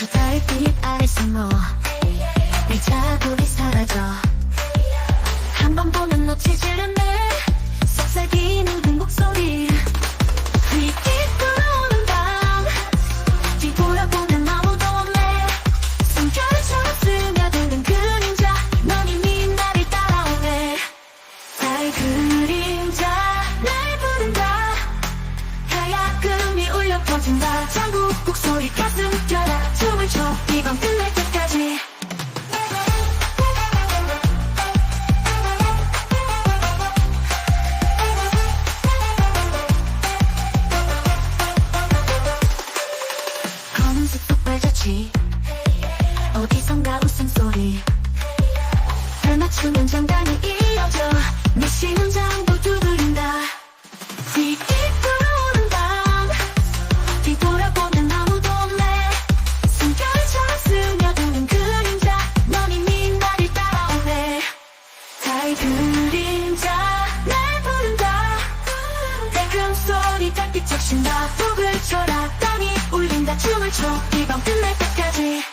저 달빛 아래서 뭐. 너내 자국이 사라져. 한 번 보면 놓치지 않네. 속삭이는 어디선가 웃음소리. 날 맞추면 장단이 이어져. 내 심장도 두드린다. 네 깃들어오는 밤. 뒤돌아보면 아무도 없네. 숨결처럼 스며드는 그림자. 넌 이미 나를 따라오네. 달 그림자 날 부른다. 내 꿈소리 딱히 적신다. 북을 쳐라. 땀이 울린다. 춤을 춰. 이밤 끝날 때까지.